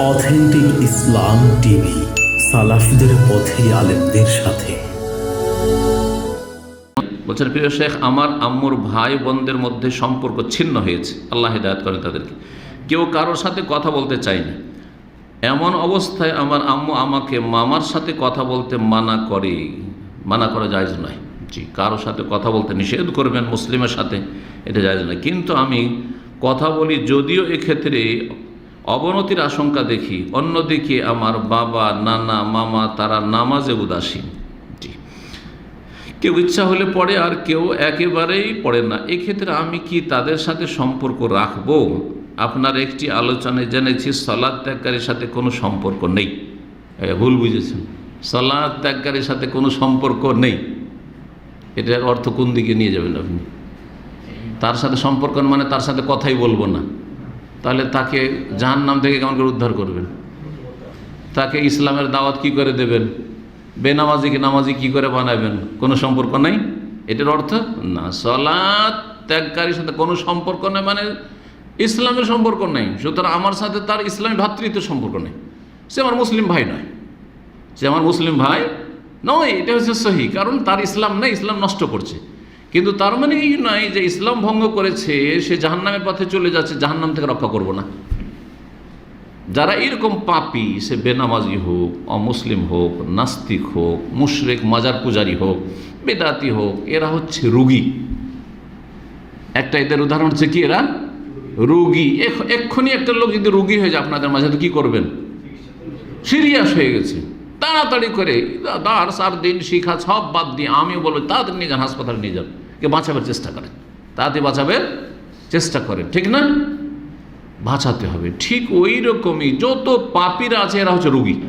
Authentic ইসলাম TV, সালাফিদের পথে আলেমদের সাথে। বলছেন, প্রিয় শেখ, আমার আম্মুর ভাই বোনদের মধ্যে সম্পর্ক ছিন্ন হয়েছে। আল্লাহ হিদায়ত করেন তাদেরকে। কেউ কারোর সাথে কথা বলতে চায়নি। এমন অবস্থায় আমার আম্মু আমাকে মামার সাথে কথা বলতে মানা করে, মানা করা যায় নয়। জি, কারোর সাথে কথা বলতে নিষেধ করবেন মুসলিমের সাথে, এটা যায় নয়। কিন্তু আমি কথা বলি যদিও এক্ষেত্রে অবনতির আশঙ্কা দেখি, অন্যদিকে আমার বাবা, নানা, মামা তারা নামাজে উদাসীন। কেউ ইচ্ছা হলে পড়ে আর কেউ একেবারেই পড়ে না। এক্ষেত্রে আমি কি তাদের সাথে সম্পর্ক রাখব? আপনার একটি আলোচনায় জেনেছি সলাদ ত্যাগকারীর সাথে কোনো সম্পর্ক নেই। ভুল বুঝেছেন। সলাদ ত্যাগকারীর সাথে কোনো সম্পর্ক নেই। এটার অর্থ কোন দিকে নিয়ে যাবেন আপনি? তার সাথে সম্পর্ক মানে তার সাথে কথাই বলব না। তাহলে তাকে জাহান নাম থেকে কেমন করে উদ্ধার করবেন? তাকে ইসলামের দাওয়াত কি করে দেবেন? বেনামাজিকে নামাজি কি করে বানাবেন? কোনো সম্পর্ক নেই? এটার অর্থ না সলাৎ ত্যাগকারীর সাথে কোনো সম্পর্ক নেই মানে ইসলামের সম্পর্ক নেই। সুতরাং আমার সাথে তার ইসলামী ভ্রাতৃত্বের সম্পর্ক নেই। সে আমার মুসলিম ভাই নয়। সে আমার মুসলিম ভাই নয়, এটা হচ্ছে সহি, কারণ তার ইসলাম নেই, ইসলাম নষ্ট করছে। কিন্তু তার মানে এই নয় যে ইসলাম ভঙ্গ করেছে, সে জাহান্নামের পথে চলে যাচ্ছে, জাহান্নাম থেকে রক্ষা করব না। যারা এরকম পাপি, সে বেনামাজি হোক, অমুসলিম হোক, নাস্তিক হোক, মুশরেক, মাজার পূজারি হোক, বেদাতি হোক, এরা হচ্ছে রুগী। একটা এদের উদাহরণ হচ্ছে কি এরা? রুগী। এক্ষুনি একটা লোক যদি রুগী হয়ে যায়, আপনাদের মাঝে তো কী করবেন? সিরিয়াস হয়ে গেছে। তাড়াতাড়ি করে দার সার, দিন শিখা, সব বাদ দিয়ে আমিও বলব, তাড়াতাড়ি নিয়ে যান, হাসপাতালে নিয়ে যান। কে বাঁচাবার চেষ্টা করেন। তাড়াতাড়ি বাঁচাবের চেষ্টা করেন, ঠিক না? বাঁচাতে হবে। ঠিক ওই রকমই, যত পাপিরা আছে, এরা হচ্ছে রুগী।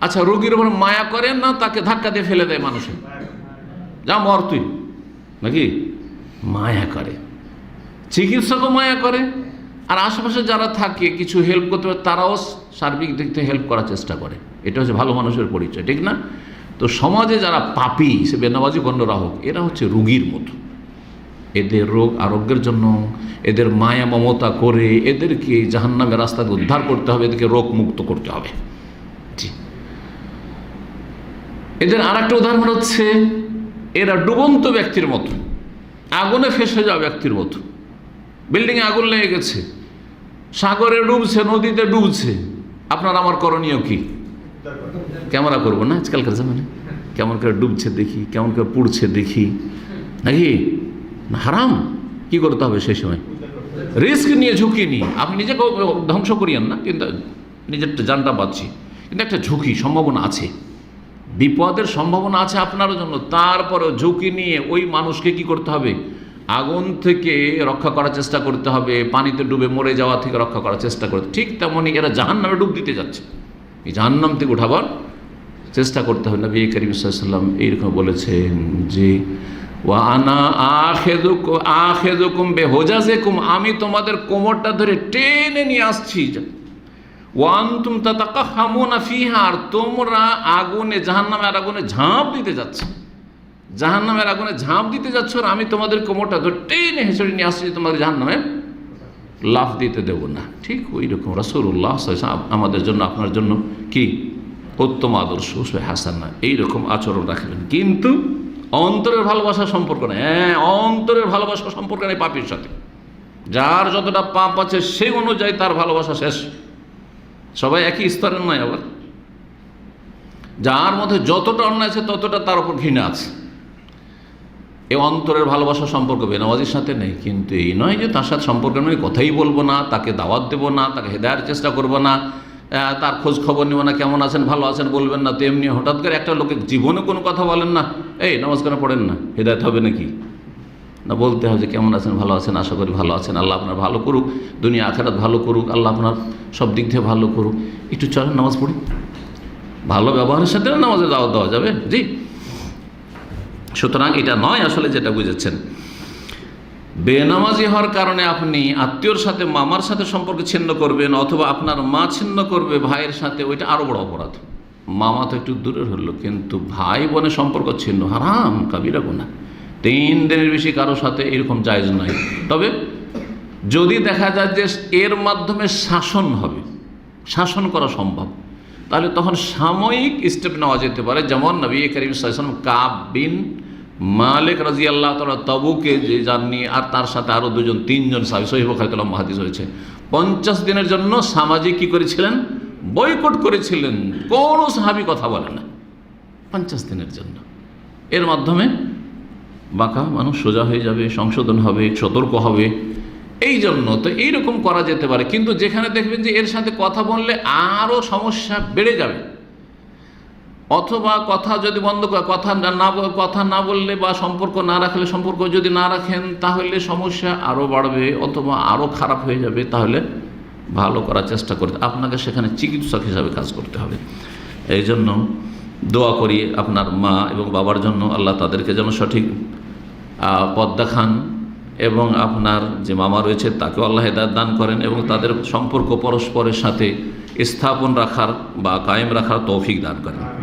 আচ্ছা রুগীর ওপর মায়া করেন না, তাকে ধাক্কা দিয়ে ফেলে দেয় মানুষে যা মর তুই, নাকি? মায়া করে। চিকিৎসকও মায়া করে। আর আশেপাশে যারা থাকে, কিছু হেল্প করতে পারে, তারাও সার্বিক দিক থেকে হেল্প করার চেষ্টা করে। এটা হচ্ছে ভালো মানুষের পরিচয়, ঠিক না? তো সমাজে যারা পাপি, সে বেনাবাজি গণ্যরা হোক এরা হচ্ছে রুগীর মতো। এদের রোগ আরোগ্যের জন্য, এদের মায়া মমতা করে, এদেরকে জাহান্নামের রাস্তা দিয়ে উদ্ধার করতে হবে, এদেরকে রোগ মুক্ত করতে হবে। জি। এদের আর একটা উদাহরণ হচ্ছে, এরা ডুবন্ত ব্যক্তির মতো, আগুনে ফেসে যাওয়া ব্যক্তির মতো। বিল্ডিংয়ে আগুন লেগে গেছে, সাগরে ডুবছে, নদীতে ডুবছে। আপনার আমার করণীয় কি? ক্যামেরা করব না আজকালকার জামানে? কেমন করে ডুবছে দেখি, কেমন করে পুড়ছে দেখি। নাকি? হারাম। কি করতে হবে সেই সময়? রিস্ক নিয়ে ঝুঁকি নিয়ে আপনি নিজেকে ধ্বংস করিয়েন না, কিন্তু নিজের জানটা বাঁচছি। কিন্তু একটা ঝুঁকি, সম্ভাবনা আছে। বিপদের সম্ভাবনা আছে আপনার জন্য। তারপরেও ঝুঁকি নিয়ে ওই মানুষকে কি করতে হবে? আগুন থেকে রক্ষা করার চেষ্টা করতে হবে, পানিতে ডুবে মরে যাওয়া থেকে রক্ষা করার চেষ্টা করতে ঠিক তেমনই এরা জাহান নামে ডুব দিতে যাচ্ছে। এই জাহান্নাম থেকে উঠাবার চেষ্টা করতে হবে। নবী করিম সাল্লাম এইরকম বলেছেন যে, ওয়া আনা আখেদুক আখেদুকুম বেহোজাজেকুম, আমি তোমাদের কোমরটা ধরে টেনে নিয়ে আসছি। ওয়ান তুম তাতাকা হামুনা ফিহার তোমরা আগুনে, জাহান্নামের আগুনে ঝাঁপ দিতে যাচ্ছ। জাহান্নামের আগুনে ঝাঁপ দিতে যাচ্ছ, আর আমি তোমাদের কোমরটা ধরে টেনে হেঁচড়ে নিয়ে আসছি তোমাদের জাহান্নামে লাভ দিতে দেব না। ঠিক ওই রকম রসুল্লাহ আমাদের জন্য, আপনার জন্য কি? উত্তম আদর্শ হাসানা এইরকম আচরণ রাখবেন। কিন্তু অন্তরের ভালোবাসা সম্পর্ক নেই। হ্যাঁ অন্তরের ভালোবাসা সম্পর্ক নেই পাপির সাথে। যার যতটা পাপ আছে সেই অনুযায়ী তার ভালোবাসা শেষ। সবাই একই স্তরের নয় আবার। যার মধ্যে যতটা অন্যায় আছে ততটা তার উপর ঘৃণা আছে। এই অন্তরের ভালোবাসা সম্পর্ক বেনামাজির সাথে নেই, কিন্তু এই নয় যে তার সাথে সম্পর্ক নয় কথাই বলব না, তাকে দাওয়াত দেবো না, তাকে হেদায়ের চেষ্টা করব না তার খোঁজ খবর নেব না, কেমন আছেন, ভালো আছেন বলবেন না, তেমনি হঠাৎ করে একটা লোকের জীবনে কোনো কথা বলেন না, এই নামাজ কেন পড়েন না, হেদায়ত হবে নাকি? না বলতে হবে যে কেমন আছেন, ভালো আছেন, আশা করি ভালো আছেন, আল্লাহ আপনার ভালো করুক, দুনিয়া আখেরাত ভালো করুক, আল্লাহ আপনার সব দিক থেকে ভালো করুক। একটু চলেন নামাজ পড়ি। ভালো ব্যবহারের সাথে নামাজে দাওয়াত দেওয়া যাবে, জি। সুতরাং এটা নয় আসলে যেটা বুঝেছেন। বেনামাজি হওয়ার কারণে আপনি আত্মীয়র সাথে, মামার সাথে সম্পর্ক ছিন্ন করবেন অথবা আপনার মা ছিন্ন করবে ভাইয়ের সাথে, ওইটা আরও বড় অপরাধ। মামা তো একটু দূরের হলো কিন্তু ভাই বোনের সম্পর্ক ছিন্ন, হারাম, কাবিরা গোনা তিন দিনের বেশি কারোর সাথে এরকম জায়জ নয়। তবে যদি দেখা যায় যে এর মাধ্যমে শাসন হবে, শাসন করা সম্ভব, তাহলে তখন সাময়িক স্টেপ নেওয়া যেতে পারে। যেমন নবী করিম সাল্লাম কাব বিন মালিক রাজি আল্লাহ তালা তবুকে যে যাননি আর তার সাথে আরও দুজন, তিনজন সাহেব সহিব খাইতুল্লাহ মাহাদিস হয়েছে পঞ্চাশ দিনের জন্য সামাজিক কী করেছিলেন? বয়কট করেছিলেন। কোনো সাহাবি কথা বলে না। পঞ্চাশ দিনের জন্য। এর মাধ্যমে বাঁকা মানুষ সোজা হয়ে যাবে, সংশোধন হবে, সতর্ক হবে। এই জন্য তো এইরকম করা যেতে পারে। কিন্তু যেখানে দেখবেন যে এর সাথে কথা বললে আরও সমস্যা বেড়ে যাবে। অথবা কথা যদি বন্ধ করে, কথা না- কথা না বললে বা সম্পর্ক না রাখলে, সম্পর্ক যদি না রাখেন, তাহলে সমস্যা আরও বাড়বে অথবা আরও খারাপ হয়ে যাবে, তাহলে ভালো করার চেষ্টা করতে আপনাকে সেখানে চিকিৎসক হিসাবে কাজ করতে হবে। এই জন্য দোয়া করি আপনার মা এবং বাবার জন্য, আল্লাহ তাদেরকে যেন সঠিক পথ দেখান এবং আপনার যে মামা রয়েছে, তাকেও আল্লাহ হেদায়ত দান করেন এবং তাদের সম্পর্ক পরস্পরের সাথে স্থাপন রাখার বা কায়েম রাখার তৌফিক দান করেন।